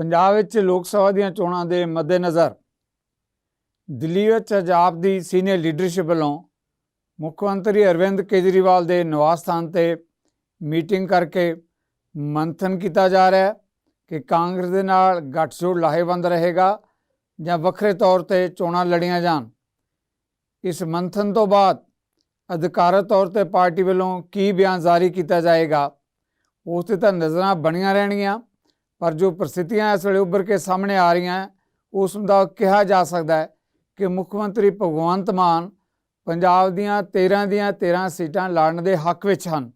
ਪੰਜਾਬ ਵਿੱਚ ਲੋਕ ਸਭਾ ਦੀਆਂ ਚੋਣਾਂ ਦੇ ਮੱਦੇਨਜ਼ਰ ਦਿੱਲੀ ਵਿੱਚ ਪੰਜਾਬ ਦੀ ਸੀਨੀਅਰ ਲੀਡਰਸ਼ਿਪ ਵੱਲੋਂ ਮੁੱਖ ਮੰਤਰੀ ਅਰਵਿੰਦ ਕੇਜਰੀਵਾਲ ਦੇ ਨਿਵਾਸ ਸਥਾਨ ਤੇ ਮੀਟਿੰਗ ਕਰਕੇ ਮੰਥਨ ਕੀਤਾ ਜਾ ਰਿਹਾ ਹੈ ਕਿ ਕਾਂਗਰਸ ਦੇ ਨਾਲ ਗੱਠਜੋੜ ਲਾਹੇਵੰਦ ਰਹੇਗਾ ਜਾਂ ਵੱਖਰੇ ਤੌਰ ਤੇ ਚੋਣਾਂ ਲੜੀਆਂ ਜਾਣ। ਇਸ ਮੰਥਨ ਤੋਂ ਬਾਅਦ ਅਧਿਕਾਰਤ ਤੌਰ ਤੇ ਪਾਰਟੀ ਵੱਲੋਂ ਕੀ ਬਿਆਨ ਜਾਰੀ ਕੀਤਾ ਜਾਏਗਾ, ਉਸ ਤੇ ਤਾਂ ਨਜ਼ਰਾਂ ਬਣੀਆਂ ਰਹਿਣਗੀਆਂ। ਪਰ ਜੋ ਪ੍ਰਸਥਿਤੀਆਂ ਇਸ ਵੇਲੇ ਉੱਭਰ ਕੇ ਸਾਹਮਣੇ ਆ ਰਹੀਆਂ, ਉਸ ਦਾ ਕਿਹਾ ਜਾ ਸਕਦਾ ਹੈ ਕਿ ਮੁੱਖ ਮੰਤਰੀ ਭਗਵੰਤ ਮਾਨ ਪੰਜਾਬ ਦੀਆਂ 13 ਦੀਆਂ 13 ਸੀਟਾਂ ਲੜਨ ਦੇ ਹੱਕ ਵਿੱਚ ਹਨ।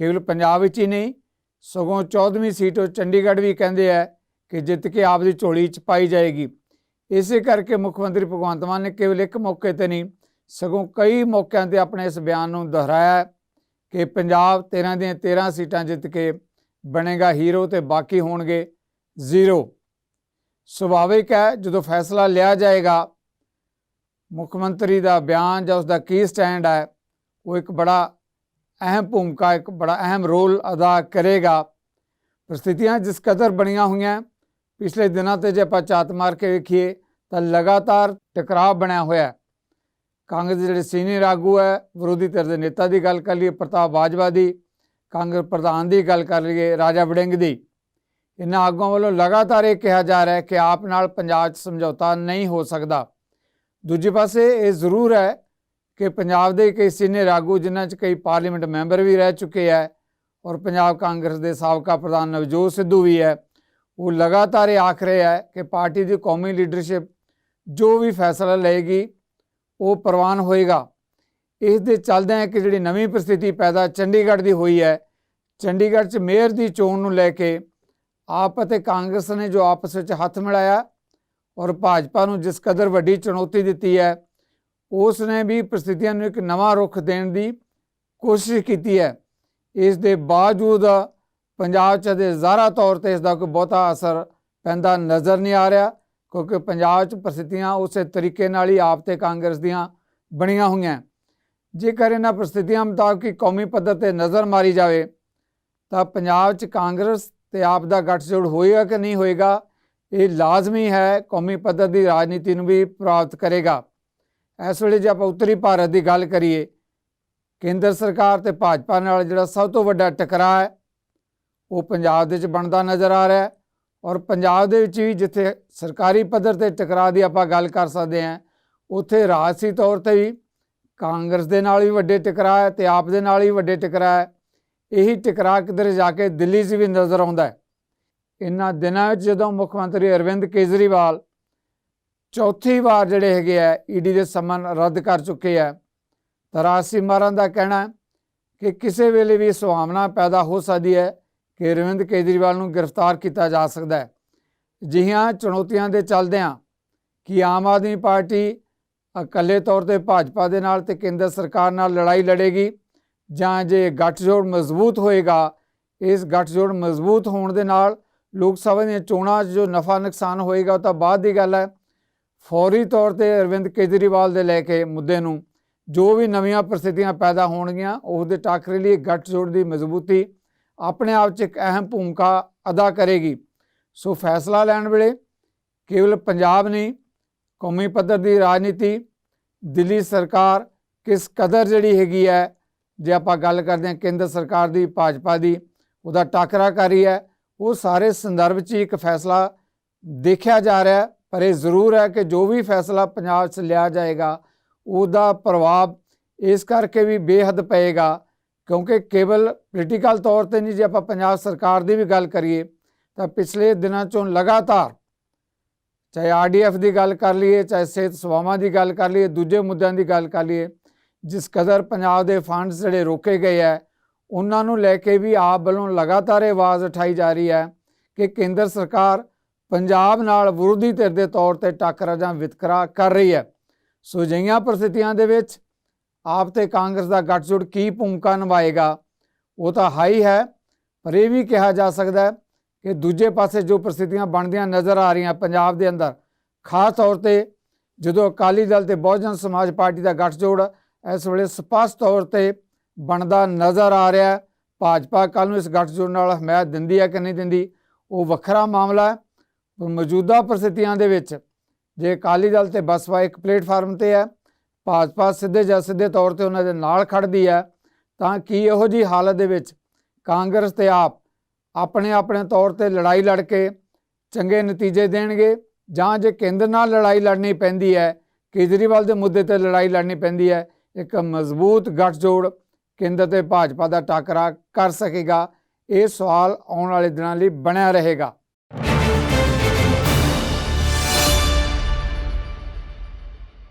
ਕੇਵਲ ਪੰਜਾਬ ਵਿੱਚ ਹੀ ਨਹੀਂ, ਸਗੋਂ 14ਵੀਂ ਸੀਟ ਉਹ ਚੰਡੀਗੜ੍ਹ ਵੀ ਕਹਿੰਦੇ ਆ ਕਿ ਜਿੱਤ ਕੇ ਆਪ ਦੀ ਝੋਲੀ 'ਚ ਪਾਈ ਜਾਏਗੀ। ਇਸੇ ਕਰਕੇ ਮੁੱਖ ਮੰਤਰੀ ਭਗਵੰਤ ਮਾਨ ਨੇ ਕੇਵਲ ਇੱਕ ਮੌਕੇ ਤੇ ਨਹੀਂ, ਸਗੋਂ ਕਈ ਮੌਕਿਆਂ ਤੇ ਆਪਣੇ ਇਸ ਬਿਆਨ ਨੂੰ ਦੁਹਰਾਇਆ ਕਿ ਪੰਜਾਬ 13 ਦੀਆਂ 13 ਸੀਟਾਂ ਜਿੱਤ ਕੇ ਬਣੇਗਾ ਹੀਰੋ ਤੇ ਬਾਕੀ ਹੋਣਗੇ ਜ਼ੀਰੋ ਸੁਭਾਵਿਕ ਹੈ, ਜਦੋਂ ਫੈਸਲਾ ਲਿਆ ਜਾਏਗਾ, ਮੁੱਖ ਮੰਤਰੀ ਦਾ ਬਿਆਨ ਜਾਂ ਉਸ ਦਾ ਕੀ ਸਟੈਂਡ ਹੈ, ਉਹ ਇੱਕ ਬੜਾ ਅਹਿਮ ਭੂਮਿਕਾ, ਇੱਕ ਬੜਾ ਅਹਿਮ ਰੋਲ ਅਦਾ ਕਰੇਗਾ। ਪ੍ਰਸਥਿਤੀਆਂ ਜਿਸ ਕਦਰ ਬਣੀਆਂ ਹੋਈਆਂ, ਪਿਛਲੇ ਦਿਨਾਂ ਤੇ ਜੇ ਆਪਾਂ ਝਾਤ ਮਾਰ ਕੇ ਵੇਖੀਏ, ਤਾਂ ਲਗਾਤਾਰ ਟਕਰਾਅ ਬਣਿਆ ਹੋਇਆ ਹੈ। ਕਾਂਗਰਸ ਦੇ ਜਿਹੜੇ ਸੀਨੀਅਰ ਆਗੂ ਹੈ, ਵਿਰੋਧੀ ਧਿਰ ਦੇ ਨੇਤਾ ਦੀ ਗੱਲ ਕਰ ਲਈਏ, ਪ੍ਰਤਾਪ ਬਾਜਵਾ ਦੀ ਕਾਂਗਰਸ ਪ੍ਰਧਾਨ ਦੀ ਗੱਲ ਕਰ ਲਈਏ, ਰਾਜਾ ਵੜਿੰਗ ਦੀ। ਇਹਨਾਂ ਆਗੂਆਂ ਵੱਲੋਂ ਲਗਾਤਾਰ ਇਹ ਕਿਹਾ ਜਾ ਰਿਹਾ ਹੈ ਕਿ ਆਪ ਨਾਲ ਪੰਜਾਬ 'ਚ ਸਮਝੌਤਾ ਨਹੀਂ ਹੋ ਸਕਦਾ। ਦੂਜੇ ਪਾਸੇ ਇਹ ਜ਼ਰੂਰ ਹੈ ਕਿ ਪੰਜਾਬ ਦੇ ਕਈ ਸੀਨੀਅਰ ਆਗੂ, ਜਿਨ੍ਹਾਂ 'ਚ ਕਈ ਪਾਰਲੀਮੈਂਟ ਮੈਂਬਰ ਵੀ ਰਹਿ ਚੁੱਕੇ ਹੈ ਔਰ ਪੰਜਾਬ ਕਾਂਗਰਸ ਦੇ ਸਾਬਕਾ ਪ੍ਰਧਾਨ ਨਵਜੋਤ ਸਿੱਧੂ ਵੀ ਹੈ, ਉਹ ਲਗਾਤਾਰ ਇਹ ਆਖ ਰਹੇ ਹੈ ਕਿ ਪਾਰਟੀ ਦੀ ਕੌਮੀ ਲੀਡਰਸ਼ਿਪ ਜੋ ਵੀ ਫੈਸਲਾ ਲਏਗੀ, ਉਹ ਪ੍ਰਵਾਨ ਹੋਏਗਾ। ਇਸ ਦੇ ਚੱਲਦਿਆਂ ਕਿ ਜਿਹੜੀ ਨਵੀਂ ਪ੍ਰਸਥਿਤੀ ਪੈਦਾ ਚੰਡੀਗੜ੍ਹ ਦੀ ਹੋਈ ਹੈ। ਚੰਡੀਗੜ੍ਹ 'ਚ ਮੇਅਰ ਦੀ ਚੋਣ ਨੂੰ ਲੈ ਕੇ ਆਪ ਅਤੇ ਕਾਂਗਰਸ ਨੇ ਜੋ ਆਪਸ ਵਿੱਚ ਹੱਥ ਮਿਲਾਇਆ ਔਰ ਭਾਜਪਾ ਨੂੰ ਜਿਸ ਕਦਰ ਵੱਡੀ ਚੁਣੌਤੀ ਦਿੱਤੀ ਹੈ ਉਸ ਨੇ ਵੀ ਪ੍ਰਸਥਿਤੀਆਂ ਨੂੰ ਇੱਕ ਨਵਾਂ ਰੁਖ ਦੇਣ ਦੀ ਕੋਸ਼ਿਸ਼ ਕੀਤੀ ਹੈ। ਇਸ ਦੇ ਬਾਵਜੂਦ ਪੰਜਾਬ 'ਚ ਦੇ ਜ਼ਾਰਾ ਤੌਰ ਤੇ ਇਸ ਦਾ ਕੋਈ ਬਹੁਤਾ ਅਸਰ ਪੈਂਦਾ ਨਜ਼ਰ ਨਹੀਂ ਆ ਰਿਹਾ, ਕਿਉਂਕਿ ਪੰਜਾਬ 'ਚ ਪ੍ਰਸਥਿਤੀਆਂ ਉਸੇ ਤਰੀਕੇ ਨਾਲ ਹੀ ਆਪ ਤੇ ਕਾਂਗਰਸ ਦੀਆਂ ਬਣੀਆਂ ਹੋਈਆਂ। ਜੇਕਰ ਇਹਨਾਂ ਪ੍ਰਸਥਿਤੀਆਂ ਮੁਤਾਬਕ ਕੌਮੀ ਪੱਧਰ ਤੇ ਨਜ਼ਰ ਮਾਰੀ ਜਾਵੇ, ਤਾਂ ਪੰਜਾਬ 'ਚ ਕਾਂਗਰਸ ਤੇ ਆਪ ਦਾ ਗੱਠਜੋੜ ਹੋਏਗਾ ਕਿ ਨਹੀਂ ਹੋਏਗਾ, ਇਹ ਲਾਜ਼ਮੀ ਹੈ, ਕੌਮੀ ਪੱਧਰ ਦੀ ਰਾਜਨੀਤੀ ਨੂੰ ਵੀ ਪ੍ਰਭਾਵਿਤ ਕਰੇਗਾ। ਇਸ ਵੇਲੇ ਜੇ ਆਪਾਂ ਉੱਤਰੀ ਭਾਰਤ ਦੀ ਗੱਲ ਕਰੀਏ, ਕੇਂਦਰ ਸਰਕਾਰ ਤੇ ਭਾਜਪਾ ਨਾਲ ਜਿਹੜਾ ਸਭ ਤੋਂ ਵੱਡਾ ਟਕਰਾਅ ਹੈ, ਉਹ ਪੰਜਾਬ ਦੇ ਵਿੱਚ ਬਣਦਾ ਨਜ਼ਰ ਆ ਰਿਹਾ ਹੈ ਔਰ ਪੰਜਾਬ ਦੇ ਵਿੱਚ ਵੀ ਜਿੱਥੇ ਸਰਕਾਰੀ ਪੱਧਰ ਤੇ ਟਕਰਾਅ ਦੀ ਆਪਾਂ ਗੱਲ ਕਰ ਸਕਦੇ ਹਾਂ, ਉੱਥੇ ਰਾਜਸੀ ਤੌਰ ਤੇ ਵੀ ਕਾਂਗਰਸ ਦੇ ਨਾਲ ਵੀ ਵੱਡੇ ਟਕਰਾਅ ਹੈ ਤੇ ਆਪ ਦੇ ਨਾਲ ਵੀ ਵੱਡੇ ਟਕਰਾਅ ਹੈ। ਇਹੀ ਟਕਰਾਅ ਕਿਧਰ ਜਾ ਕੇ ਦਿੱਲੀ 'ਚ ਵੀ ਨਜ਼ਰ ਆਉਂਦਾ ਹੈ। ਇਨ੍ਹਾਂ ਦਿਨਾਂ ਵਿੱਚ ਜਦੋਂ ਮੁੱਖ ਮੰਤਰੀ ਅਰਵਿੰਦ ਕੇਜਰੀਵਾਲ ਚੌਥੀ ਵਾਰ ਜਿਹੜੇ ਹੈਗੇ ਆ ਈਡੀ ਦੇ ਸਮਨ ਰੱਦ ਕਰ ਚੁੱਕੇ ਆ ਤਾਂ ਰਾਜਸੀ ਮਾਰਨ ਦਾ ਕਹਿਣਾ ਕਿ ਕਿਸੇ ਵੇਲੇ ਵੀ ਸੁਹਾਵਨਾ ਪੈਦਾ ਹੋ ਸਕਦੀ ਹੈ ਕਿ ਅਰਵਿੰਦ ਕੇਜਰੀਵਾਲ ਨੂੰ ਗ੍ਰਿਫਤਾਰ ਕੀਤਾ ਜਾ ਸਕਦਾ ਹੈ। ਜਿਹੀਆਂ ਚੁਣੌਤੀਆਂ ਦੇ ਚੱਲਦਿਆਂ ਕਿ ਆਮ ਆਦਮੀ ਪਾਰਟੀ ਇਕੱਲੇ ਤੌਰ ਤੇ ਭਾਜਪਾ ਦੇ ਨਾਲ ਤੇ ਕੇਂਦਰ ਸਰਕਾਰ ਨਾਲ ਲੜਾਈ ਲੜੇਗੀ ਜਾਂ ਜੇ ਗੱਠਜੋੜ ਮਜ਼ਬੂਤ ਹੋਏਗਾ, ਇਸ ਗੱਠਜੋੜ ਮਜ਼ਬੂਤ ਹੋਣ ਦੇ ਨਾਲ ਲੋਕ ਸਭਾ ਦੀਆਂ ਚੋਣਾਂ 'ਚ ਜੋ ਨਫਾ ਨੁਕਸਾਨ ਹੋਏਗਾ ਉਹ ਤਾਂ ਬਾਅਦ ਦੀ ਗੱਲ ਹੈ। ਫੌਰੀ ਤੌਰ ਤੇ ਅਰਵਿੰਦ ਕੇਜਰੀਵਾਲ ਦੇ ਲੈ ਕੇ ਮੁੱਦੇ ਨੂੰ ਜੋ ਵੀ ਨਵੀਆਂ ਪ੍ਰਸਥਿਤੀਆਂ ਪੈਦਾ ਹੋਣਗੀਆਂ ਉਸ ਦੇ ਟਾਕਰੇ ਲਈ ਗੱਠਜੋੜ ਦੀ ਮਜ਼ਬੂਤੀ ਆਪਣੇ ਆਪ 'ਚ ਇੱਕ ਅਹਿਮ ਭੂਮਿਕਾ ਅਦਾ ਕਰੇਗੀ। ਸੋ ਫੈਸਲਾ ਲੈਣ ਵੇਲੇ ਕੇਵਲ ਪੰਜਾਬ ਨਹੀਂ ਕੌਮੀ ਪੱਧਰ ਦੀ ਰਾਜਨੀਤੀ, ਦਿੱਲੀ ਸਰਕਾਰ ਕਿਸ ਕਦਰ ਜਿਹੜੀ ਹੈਗੀ ਹੈ, ਜੇ ਆਪਾਂ ਗੱਲ ਕਰਦੇ ਹਾਂ ਕੇਂਦਰ ਸਰਕਾਰ ਦੀ, ਭਾਜਪਾ ਦੀ, ਉਹਦਾ ਟਾਕਰਾ ਕਰ ਰਹੀ ਹੈ, ਉਹ ਸਾਰੇ ਸੰਦਰਭ 'ਚ ਹੀ ਇੱਕ ਫੈਸਲਾ ਦੇਖਿਆ ਜਾ ਰਿਹਾ ਪਰ ਇਹ ਜ਼ਰੂਰ ਹੈ ਕਿ ਜੋ ਵੀ ਫੈਸਲਾ ਪੰਜਾਬ 'ਚ ਲਿਆ ਜਾਏਗਾ, ਉਹਦਾ ਪ੍ਰਭਾਵ ਇਸ ਕਰਕੇ ਵੀ ਬੇਹੱਦ ਪਏਗਾ, ਕਿਉਂਕਿ ਕੇਵਲ ਪੋਲੀਟੀਕਲ ਤੌਰ ਤੇ ਨਹੀਂ, ਜੇ ਆਪਾਂ ਪੰਜਾਬ ਸਰਕਾਰ ਦੀ ਵੀ ਗੱਲ ਕਰੀਏ, ਤਾਂ ਪਿਛਲੇ ਦਿਨਾਂ 'ਚੋਂ ਲਗਾਤਾਰ ਚਾਹੇ ਆਰਡੀਐਫ ਦੀ ਗੱਲ ਕਰ ਲਈਏ, ਚਾਹੇ ਸਿਹਤ ਸੇਵਾਵਾਂ ਦੀ ਗੱਲ ਕਰ ਲਈਏ, ਦੂਜੇ ਮੁੱਦਿਆਂ ਦੀ ਗੱਲ ਕਰ ਲਈਏ, ਜਿਸ ਕਦਰ ਪੰਜਾਬ ਦੇ ਫੰਡਸ ਜਿਹੜੇ ਰੋਕੇ ਗਏ ਹੈ, ਉਹਨਾਂ ਨੂੰ ਲੈ ਕੇ ਵੀ ਆਪ ਵੱਲੋਂ ਲਗਾਤਾਰ ਇਹ ਆਵਾਜ਼ ਉਠਾਈ ਜਾ ਰਹੀ ਹੈ ਕਿ ਕੇਂਦਰ ਸਰਕਾਰ ਪੰਜਾਬ ਨਾਲ ਵਿਰੋਧੀ ਧਿਰ ਦੇ ਤੌਰ ਤੇ ਟੱਕਰਾ ਜਾਂ ਵਿਤਕਰਾ ਕਰ ਰਹੀ ਹੈ। ਸੋ ਜਿਹੀਆਂ ਪ੍ਰਸਥਿਤੀਆਂ ਦੇ ਵਿੱਚ ਆਪ ਤੇ ਕਾਂਗਰਸ ਦਾ ਗੱਠਜੋੜ ਕੀ ਭੂਮਿਕਾ ਨਿਭਾਏਗਾ, ਉਹ ਤਾਂ ਹਾਈ ਹੈ, ਪਰ ਇਹ ਵੀ ਕਿਹਾ ਜਾ ਸਕਦਾ ਹੈ ਕਿ ਦੂਜੇ ਪਾਸੇ ਜੋ ਪ੍ਰਸਥਿਤੀਆਂ ਬਣਦੀਆਂ ਨਜ਼ਰ ਆ ਰਹੀਆਂ ਪੰਜਾਬ ਦੇ ਅੰਦਰ, ਖਾਸ ਤੌਰ ਤੇ ਜਦੋਂ ਅਕਾਲੀ ਦਲ ਤੇ ਬਹੁਜਨ ਸਮਾਜ ਪਾਰਟੀ ਦਾ ਗੱਠਜੋੜ ਇਸ ਵੇਲੇ ਸਪਸ਼ਟ ਤੌਰ ਤੇ ਬਣਦਾ ਨਜ਼ਰ ਆ ਰਿਹਾ ਭਾਜਪਾ ਕੱਲ ਨੂੰ ਇਸ ਗੱਠਜੋੜ ਨਾਲ ਹਮਾਇਤ ਦਿੰਦੀ ਹੈ ਕਿ ਨਹੀਂ ਦਿੰਦੀ, ਉਹ ਵੱਖਰਾ ਮਾਮਲਾ ਹੈ। ਪਰ ਮੌਜੂਦਾ ਪ੍ਰਸਥਿਤੀਆਂ ਦੇ ਵਿੱਚ ਜੇ ਅਕਾਲੀ ਦਲ ਤੇ ਬਸਪਾ ਇੱਕ ਪਲੇਟਫਾਰਮ ਤੇ ਹੈ, ਭਾਜਪਾ ਸਿੱਧੇ ਜਾਂ ਸਿੱਧੇ ਤੌਰ ਤੇ ਉਹਨਾਂ ਦੇ ਨਾਲ ਖੜਦੀ ਹੈ, ਤਾਂ ਕੀ ਇਹੋ ਜੀ ਹਾਲਤ ਦੇ ਵਿੱਚ ਕਾਂਗਰਸ ਤੇ ਆਪ ਆਪਣੇ ਆਪਣੇ ਤੌਰ ਤੇ ਲੜਾਈ ਲੜ ਕੇ ਚੰਗੇ ਨਤੀਜੇ ਦੇਣਗੇ ਜਾਂ ਜੇ ਕੇਂਦਰ ਨਾਲ ਲੜਾਈ ਲੜਨੀ ਪੈਂਦੀ ਹੈ, ਕੇਜਰੀਵਾਲ ਦੇ ਮੁੱਦੇ ਤੇ ਲੜਾਈ ਲੜਨੀ ਪੈਂਦੀ ਹੈ, ਇੱਕ ਮਜ਼ਬੂਤ ਗੱਠਜੋੜ ਕੇਂਦਰ ਤੇ ਭਾਜਪਾ ਦਾ ਟਾਕਰਾ ਕਰ ਸਕੇਗਾ, ਇਹ ਸਵਾਲ ਆਉਣ ਵਾਲੇ ਦਿਨਾਂ ਲਈ ਬਣਿਆ ਰਹੇਗਾ।